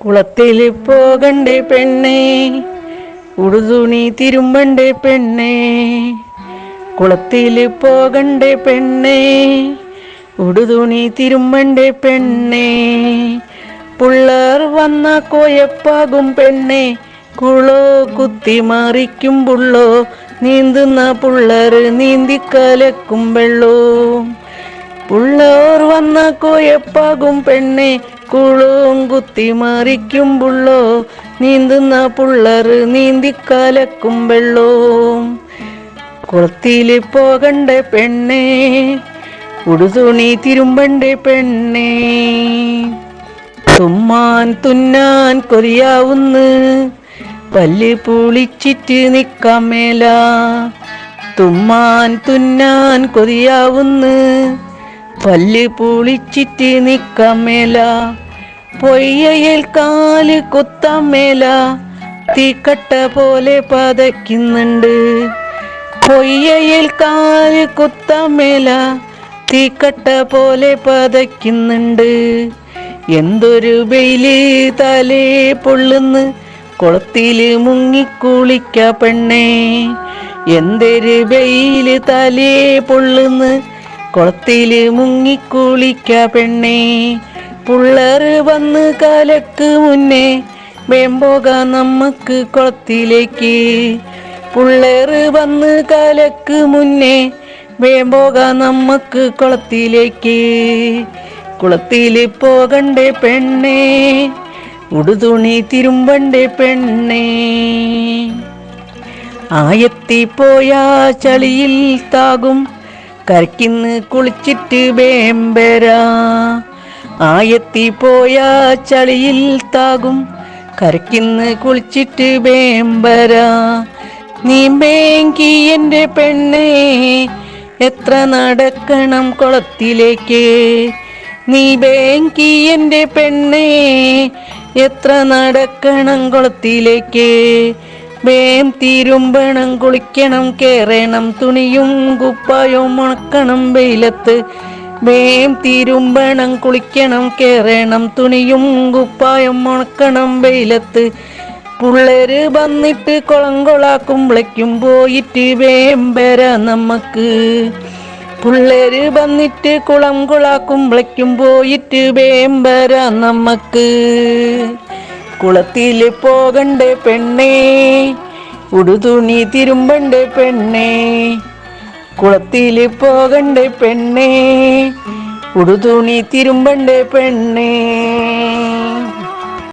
കുളത്തിൽ പോകണ്ടേ പെണ്ണേ ഉടുതുണി തിരുമ്പണ്ടേ പെണ്ണേ കുളത്തിൽ പോകണ്ടേ പെണ്ണേ ഉടുതുണി തിരുമ്പണ്ടേ പെണ്ണേ പുള്ളർ വന്ന കോയപ്പാകും പെണ്ണേ കുളോ കുത്തി മറിക്കും പുള്ളോ നീന്തുന്ന പുള്ളർ നീന്തിക്കലക്കും വെള്ളോ. പുള്ളോർ വന്ന കോയപ്പാകും പെണ്ണെ കുളവും കുത്തി മറിക്കുമ്പുള്ളോ നീന്തുന്ന പുള്ളർ നീന്തിക്കലക്കും വെള്ളോ. കുളത്തിൽ പോകണ്ട പെണ്ണേ. ഉടുതുണി തിരുമ്പണ്ട പെണ്ണേ. തുമ്മാൻ തുന്നാൻ കൊതിയാവുന്ന്. പല്ല് പുളിച്ചിട്ട് നിക്കാൻ മേല. തുമ്മാൻ തുന്നാൻ കൊതിയാവുന്ന്. പല്ല് പുളിച്ചിട്ട് നിക്കാൻ പൊയ്യയിൽ കാൽ കുത്തമേല തീക്കട്ട പോലെ പതയ്ക്കുന്നുണ്ട്. പൊയ്യയിൽ കാൽ കുത്തമേല തീക്കട്ട പോലെ പതയ്ക്കുന്നുണ്ട്. എന്തൊരു വെയിൽ തലേ പൊള്ളുന്ന് കുളത്തിൽ മുങ്ങിക്കുളിക്ക പെണ്ണേ. എന്തൊരു വെയിൽ തലേ പൊള്ളുന്ന് കുളത്തിൽ മുങ്ങിക്കുളിക്ക പെണ്ണേ. പുള്ളറ് വന്ന് കാലക്ക് മുന്നേ വേമ്പോക നമുക്ക് കുളത്തിലേക്ക്. പുള്ളേറ് വന്ന് കാലക്ക് മുന്നേ വേമ്പോക നമുക്ക് കുളത്തിലേക്ക്. കുളത്തിൽ പോകണ്ടേ പെണ്ണേ ഉടുതുണി തിരുമ്പണ്ടേ പെണ്ണേ. ആയത്തി പോയാ ചളിയിൽ താകും കരക്കിന്ന് കുളിച്ചിട്ട് വേമ്പരാ. ആയത്തി പോയാ ചളിയിൽ താകും. കരക്കിന്ന് കുളിച്ചിട്ട് വേമ്പരാ. നീ ബേങ്കി എന്റെ പെണ്ണേ എത്ര നടക്കണം കുളത്തിലേക്ക്. നീ ബേങ്കി എന്റെ പെണ്ണേ എത്ര നടക്കണം കുളത്തിലേക്ക്. വേം തിരുമ്പണം കുളിക്കണം കേറണം തുണിയും കുപ്പായവും ഉണക്കണം വെയിലത്ത് വേം തിരുമ്പണം കുളിക്കണം കേറണം തുണിയും കുപ്പായം ഉണക്കണം വെയിലത്ത് പുള്ളര് വന്നിട്ട് കുളം കൊളാക്കുമ്പളയ്ക്കും പോയിട്ട് വേം വര നമുക്ക് പുള്ളര് വന്നിട്ട് കുളം കൊളാക്കുമ്പളയ്ക്കും പോയിട്ട് വേം വര നമുക്ക് കുളത്തിൽ പോകണ്ടേ പെണ്ണേ ഉടുതുണി തിരുമ്പണ്ടേ പെണ്ണേ കുളത്തിൽ പോകണ്ടേ പെണ്ണേ ഉടുതുണി തിരുമ്പണ്ടേ പെണ്ണേ